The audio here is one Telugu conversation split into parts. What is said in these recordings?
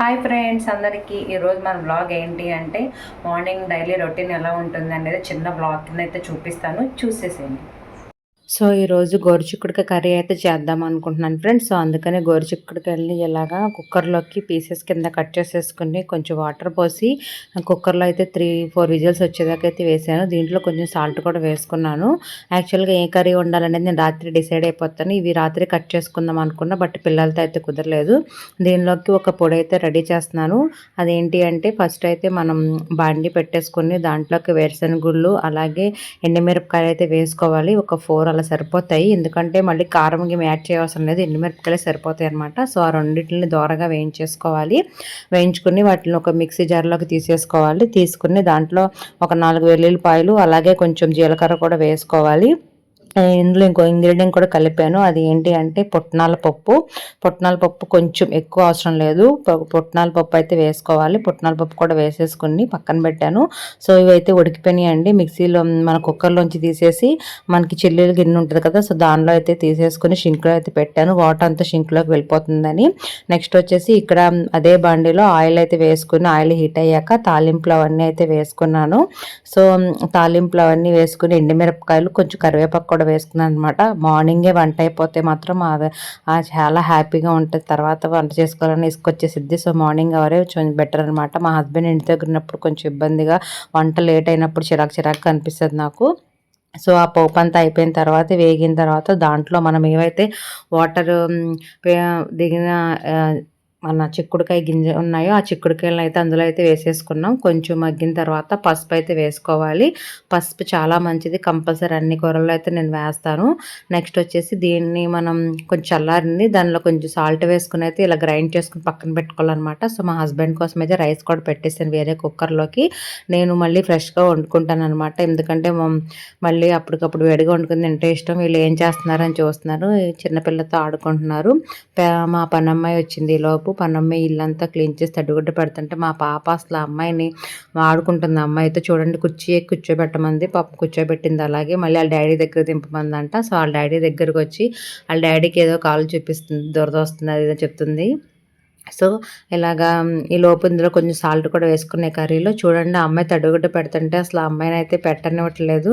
హాయ్ ఫ్రెండ్స్ అందరికీ ఈరోజు మన బ్లాగ్ ఏంటి అంటే మార్నింగ్ డైలీ రొటీన్ ఎలా ఉంటుంది అనేది చిన్న బ్లాగ్ కింద అయితే చూపిస్తాను. చూసేసేయండి. సో ఈరోజు గోరుచిక్కుడుకాయ కర్రీ అయితే చేద్దాం అనుకుంటున్నాను ఫ్రెండ్స్. సో అందుకని గోరుచిక్కుడుకాయలని ఇలాగా కుక్కర్లోకి పీసెస్ కింద కట్ చేసేసుకుని కొంచెం వాటర్ పోసి కుక్కర్లో అయితే త్రీ ఫోర్ విజిల్స్ వచ్చేదాకా అయితే వేసాను. దీంట్లో కొంచెం సాల్ట్ కూడా వేసుకున్నాను. యాక్చువల్గా ఏ కర్రీ ఉండాలనేది నేను రాత్రి డిసైడ్ అయిపోతాను. ఇవి రాత్రి కట్ చేసుకుందాం అనుకున్నా బట్ పిల్లలతో అయితే కుదరలేదు. దీనిలోకి ఒక పొడి అయితే రెడీ చేస్తున్నాను. అదేంటి అంటే ఫస్ట్ అయితే మనం బాండి పెట్టేసుకుని దాంట్లోకి వేరుశనగుళ్ళు అలాగే ఎండుమిరపకాయలు అయితే వేసుకోవాలి. ఒక ఫోర్ అలా సరిపోతాయి. ఎందుకంటే మళ్ళీ కారం గిమ్ యాడ్ చేయవసరం లేదు. ఎండుమిరపకాయలు సరిపోతాయి అనమాట సో ఆ రెండింటిని దోరగా వేయించేసుకోవాలి. వేయించుకుని వాటిని ఒక మిక్సీ జార్లోకి తీసేసుకోవాలి. తీసుకుని దాంట్లో ఒక నాలుగు వెల్లుల్లిపాయలు అలాగే కొంచెం జీలకర్ర కూడా వేసుకోవాలి. ఇందులో ఇంకో ఇంగ్రీడియంట్ కూడా కలిపాను. అది ఏంటి అంటే పుట్నాల పప్పు. పుట్నాల పప్పు కొంచెం ఎక్కువ అవసరం లేదు. పుట్నాల పప్పు అయితే వేసుకోవాలి. పుట్నాల పప్పు కూడా వేసేసుకుని పక్కన పెట్టాను. సో ఇవైతే ఉడికిపోయినాయి అండి. మిక్సీలో మన కుక్కర్లోంచి తీసేసి మనకి చిల్లీలు గిన్నె ఉంటుంది కదా సో దానిలో అయితే తీసేసుకుని షింక్లో అయితే పెట్టాను. వాటర్ అంతా షింక్లోకి వెళ్ళిపోతుందని. నెక్స్ట్ వచ్చేసి ఇక్కడ అదే బండిలో ఆయిల్ అయితే వేసుకుని ఆయిల్ హీట్ అయ్యాక తాలింపులు అవన్నీ అయితే వేసుకున్నాను. సో తాలింపులు అవన్నీ వేసుకుని ఎండుమిరపకాయలు కొంచెం కరివేపాకు కూడా వేసుకున్నాను అనమాట మార్నింగే వంట అయిపోతే మాత్రం చాలా హ్యాపీగా ఉంటుంది. తర్వాత వంట చేసుకోవాలని ఇసుకొచ్చేసిద్ది. సో మార్నింగ్ అవరే కొంచెం బెటర్ అనమాట మా హస్బెండ్ ఇంటి దగ్గర ఉన్నప్పుడు కొంచెం ఇబ్బందిగా వంట లేట్ అయినప్పుడు చిరాకు చిరాకు అనిపిస్తుంది నాకు. సో ఆ పోపు అంతా అయిపోయిన తర్వాత వేగిన తర్వాత దాంట్లో మనం ఏవైతే వాటర్ దిగిన మన చిక్కుడుకాయ గింజ ఉన్నాయో ఆ చిక్కుడుకాయలను అయితే అందులో అయితే వేసేసుకున్నాం. కొంచెం మగ్గిన తర్వాత పసుపు అయితే వేసుకోవాలి. పసుపు చాలా మంచిది. కంపల్సరీ అన్ని కూరల్లో అయితే నేను వేస్తాను. నెక్స్ట్ వచ్చేసి దీన్ని మనం కొంచెం చల్లారింది. దానిలో కొంచెం సాల్ట్ వేసుకుని అయితే ఇలా గ్రైండ్ చేసుకుని పక్కన పెట్టుకోవాలన్నమాట. సో మా హస్బెండ్ కోసం అయితే రైస్ కూడా పెట్టేసాను వేరే కుక్కర్లోకి. నేను మళ్ళీ ఫ్రెష్గా వండుకుంటాను అనమాట ఎందుకంటే మళ్ళీ అప్పటికప్పుడు వేడిగా వండుకుని తింటే ఇష్టం. వీళ్ళు ఏం చేస్తున్నారని చూస్తున్నారు. చిన్నపిల్లలతో చిన్నపిల్లతో ఆడుకుంటున్నారు. మా పనమ్మాయి వచ్చింది ఈలోపు లోపు పనమ్మాయి ఇల్లంతా క్లీన్ చేసి తడిగుడ్డ పెడుతుంటే మా పాప అసలు అమ్మాయిని వాడుకుంటుంది. అమ్మాయి అమ్మాయితో చూడండి కుర్చీ కూర్చోబెట్టమంది. పాప కూర్చోబెట్టింది. అలాగే మళ్ళీ వాళ్ళ డాడీ దగ్గర దింపమందంట. సో వాళ్ళ డాడీ దగ్గరకు వచ్చి వాళ్ళ డాడీకి ఏదో కాలు చూపిస్తుంది దురద వస్తుంది అది చెప్తుంది. సో ఇలాగా ఈ లోపు ఇందులో కొంచెం సాల్ట్ కూడా వేసుకునే కర్రీలో చూడండి ఆ అమ్మాయి తడుగుడ్డ పెడుతుంటే అసలు అమ్మాయిని అయితే పెట్టనివ్వట్లేదు.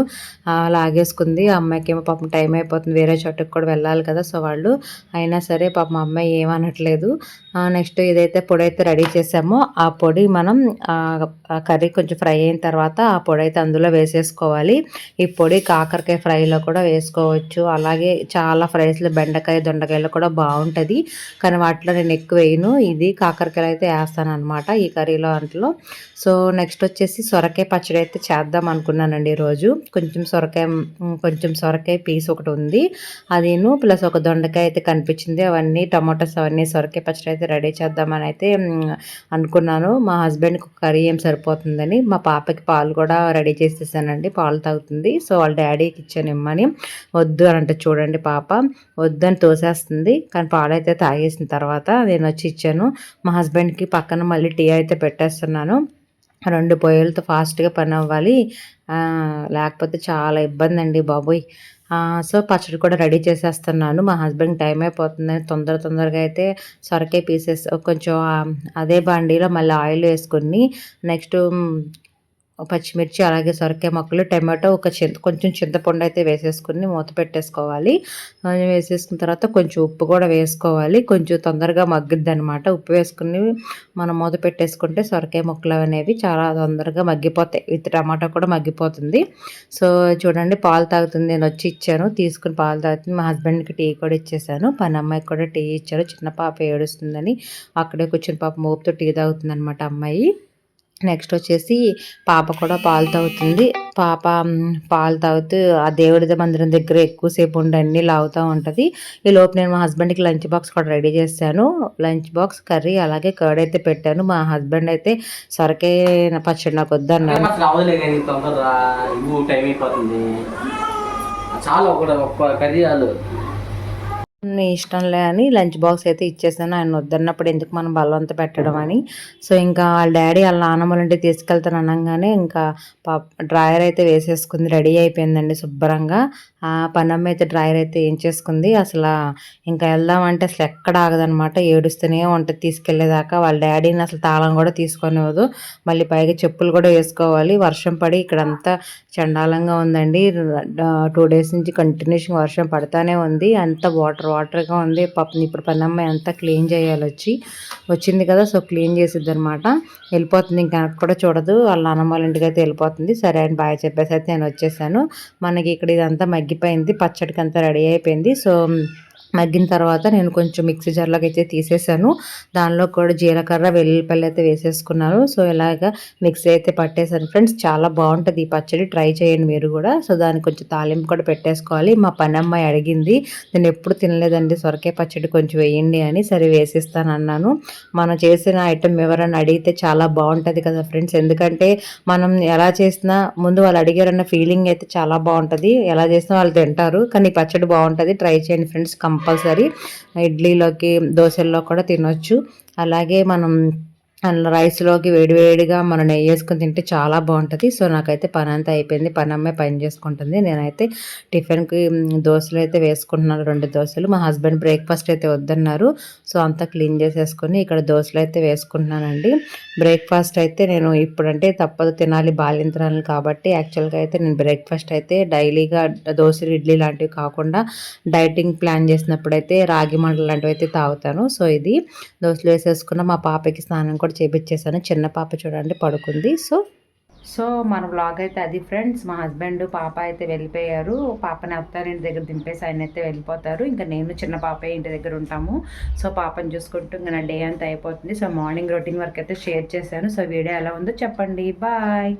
లాగేసుకుంది. ఆ అమ్మాయికి ఏమో పాపం టైం అయిపోతుంది. వేరే చోటుకు కూడా వెళ్ళాలి కదా సో వాళ్ళు అయినా సరే పాపం అమ్మాయి ఏమనట్లేదు. నెక్స్ట్ ఇదైతే పొడి అయితే రెడీ చేసామో. ఆ పొడి మనం ఆ, కర్రీ కొంచెం ఫ్రై అయిన తర్వాత ఆ పొడి అయితే అందులో వేసేసుకోవాలి. ఈ పొడి కాకరకాయ ఫ్రైలో కూడా వేసుకోవచ్చు. అలాగే చాలా ఫ్రైస్లో బెండకాయ దొండకాయలో కూడా బాగుంటుంది. కానీ వాటిలో నేను ఎక్కువ వేయను. ఇది కాకరకాయలు అయితే వేస్తాను అనమాట ఈ కర్రీలో అంట్లో. సో నెక్స్ట్ వచ్చేసి సొరకాయ పచ్చడి అయితే చేద్దాం అనుకున్నానండి ఈరోజు కొంచెం సొరకాయ కొంచెం సొరకాయ పీస్ ఒకటి ఉంది. అదేను ప్లస్ ఒక దొండకాయ అయితే కనిపించింది. అవన్నీ టమాటోస్ అవన్నీ సొరకాయ పచ్చడి అయితే రెడీ చేద్దామని అయితే అనుకున్నాను. మా హస్బెండ్కి కర్రీ ఏం సరిపోతుందని మా పాపకి పాలు కూడా రెడీ చేసేసానండి. పాలు తాగుతుంది. సో వాళ్ళ డాడీకి ఇచ్చాను ఇమ్మని. వద్దు అని అంటే చూడండి పాప. వద్దని తోసేస్తుంది. కానీ పాలు అయితే తాగేసిన తర్వాత నేను వచ్చి ఇచ్చాను మా హస్బెండ్కి పక్కన మళ్ళీ టీ అయితే పెట్టేస్తున్నాను. రెండు పొయ్యలతో ఫాస్ట్గా పని అవ్వాలి లేకపోతే చాలా ఇబ్బంది అండి బాబోయ్ సో పచ్చడి కూడా రెడీ చేసేస్తున్నాను. మా హస్బెండ్ టైం అయిపోతుందని తొందర తొందరగా అయితే సొరకాయ పీసెస్ కొంచెం అదే బాండీలో మళ్ళీ ఆయిల్ వేసుకుని నెక్స్ట్ పచ్చిమిర్చి అలాగే సొరకాయ మొక్కలు టమాటో ఒక చింత కొంచెం చింతపండు అయితే వేసేసుకుని మూత పెట్టేసుకోవాలి. వేసేసుకున్న తర్వాత కొంచెం ఉప్పు కూడా వేసుకోవాలి. కొంచెం తొందరగా మగ్గిద్ది అనమాట ఉప్పు వేసుకుని మనం మూత పెట్టేసుకుంటే సొరకాయ ముక్కలు అనేవి చాలా తొందరగా మగ్గిపోతాయి. విత్ టమాటా కూడా మగ్గిపోతుంది. సో చూడండి పాలు తాగుతుంది. నేను వచ్చి ఇచ్చాను. తీసుకుని పాలు తాగుతుంది. మా హస్బెండ్కి టీ కూడా ఇచ్చేసాను. పని అమ్మాయికి కూడా టీ ఇచ్చాను చిన్న పాప ఏడుస్తుందని అక్కడే కూర్చుని పాప మోపుతో టీ తాగుతుంది అనమాట అమ్మాయి. నెక్స్ట్ వచ్చేసి పాప కూడా పాలు తాగుతుంది. పాప పాలు తాగుతూ ఆ దేవుడి మందిరం దగ్గర ఎక్కువసేపు ఉండి లాగుతూ ఉంటుంది. ఈ లోపు నేను మా హస్బెండ్కి లంచ్ బాక్స్ కూడా రెడీ చేశాను. లంచ్ బాక్స్ కర్రీ అలాగే కర్డ్ అయితే పెట్టాను. మా హస్బెండ్ అయితే సొరకాయ పచ్చడి నాకు వద్దన్నాను చాలా ఒక కర్రీ నీ ఇష్టంలే అని లంచ్ బాక్స్ అయితే ఇచ్చేసాను. ఆయన వద్దన్నప్పుడు ఎందుకు మనం బలవంత పెట్టడం అని. సో ఇంకా వాళ్ళ డాడీ వాళ్ళ నాన్నమ్మల ఇంటికి తీసుకెళ్తాను అనగానే ఇంకా పాప డ్రాయర్ అయితే వేసేసుకుంది. రెడీ అయిపోయిందండి శుభ్రంగా. ఆ పనమ్మ అయితే డ్రాయర్ అయితే ఏం చేసుకుంది? అసలు ఇంకా వెళ్దామంటే అసలు ఎక్కడ ఆగదనమాట ఏడుస్తూనే ఉంటుంది తీసుకెళ్ళేదాకా వాళ్ళ డాడీని అసలు తాళం కూడా తీసుకొనివ్వదు మళ్ళీ పైగా చెప్పులు కూడా వేసుకోవాలి. వర్షం పడి ఇక్కడంతా చండాలంగా ఉందండి. టూ డేస్ నుంచి కంటిన్యూషన్ వర్షం పడతానే ఉంది. అంత వాటర్ వాటర్గా ఉంది. పాపం ఇప్పుడు పనమ్మాయి అంతా క్లీన్ చేయాలి వచ్చి వచ్చింది కదా సో క్లీన్ చేసిద్ది అనమాట వెళ్ళిపోతుంది ఇంకా కూడా చూడదు. వాళ్ళ అన్నమ్మ వాళ్ళ ఇంటికి అయితే వెళ్ళిపోతుంది. సరే అని బాగా చెప్పేసి అయితే నేను వచ్చేసాను. మనకి ఇక్కడ ఇదంతా మగ్గిపోయింది పచ్చడికి అంతా రెడీ అయిపోయింది. సో మగ్గిన తర్వాత నేను కొంచెం మిక్సీ జార్లోకి అయితే తీసేసాను. దానిలో కూడా జీలకర్ర వెల్లుల్లిపల్లి అయితే వేసేసుకున్నాను సో ఇలాగ మిక్సీ అయితే పట్టేశాను. ఫ్రెండ్స్ చాలా బాగుంటుంది ఈ పచ్చడి. ట్రై చేయండి మీరు కూడా. సో దానికి కొంచెం తాలింపు కూడా పెట్టేసుకోవాలి. మా పని అమ్మాయి అడిగింది నేను ఎప్పుడు తినలేదండి సొరకాయ పచ్చడి కొంచెం వేయండి అని. సరే వేసిస్తాను అన్నాను మనం చేసిన ఐటెం ఎవరైనా అడిగితే చాలా బాగుంటుంది కదా ఫ్రెండ్స్. ఎందుకంటే మనం ఎలా చేసినా ముందు వాళ్ళు అడిగారన్న ఫీలింగ్ అయితే చాలా బాగుంటుంది. ఎలా చేసినా వాళ్ళు తింటారు. కానీ పచ్చడి బాగుంటుంది. ట్రై చేయండి ఫ్రెండ్స్. Compulsory compulsory. ఇడ్లీలోకి దోశల్లో కూడా తినొచ్చు. అలాగే మనం అండ్ రైస్లోకి వేడివేడిగా మనం నెయ్యి వేసుకొని తింటే చాలా బాగుంటుంది. సో నాకైతే పని అంతా అయిపోయింది. పని అమ్మాయి పని చేసుకుంటుంది. నేనైతే టిఫిన్కి దోశలు అయితే వేసుకుంటున్నాను. రెండు దోశలు. మా హస్బెండ్ బ్రేక్ఫాస్ట్ అయితే వద్దన్నారు. సో అంతా క్లీన్ చేసేసుకొని ఇక్కడ దోశలు అయితే వేసుకుంటున్నానండి. బ్రేక్ఫాస్ట్ అయితే నేను ఇప్పుడంటే తప్పదు తినాలి బాలింతరాలు కాబట్టి యాక్చువల్గా అయితే నేను బ్రేక్ఫాస్ట్ అయితే డైలీగా దోశలు ఇడ్లీ లాంటివి కాకుండా డైటింగ్ ప్లాన్ చేసినప్పుడు అయితే రాగి మండలు లాంటివి అయితే తాగుతాను. సో ఇది దోశలు వేసేసుకున్న మా పాపకి స్నానం కూడా చేపించేసాను చిన్న పాప చూడండి పడుకుంది. సో సో మన బ్లాగ్ అయితే అది ఫ్రెండ్స్ మా హస్బెండ్ పాప అయితే వెళ్ళిపోయారు. పాపని ఇంటి దగ్గర దింపేసి ఆయన అయితే వెళ్ళిపోతారు. ఇంకా నేను చిన్న పాప ఇంటి దగ్గర ఉంటాము. సో పాపని చూసుకుంటూ ఇంకా నా డే అంతా అయిపోతుంది. సో మార్నింగ్ రొటీన్ వర్క్ అయితే షేర్ చేశాను. సో వీడియో ఎలా ఉందో చెప్పండి. బాయ్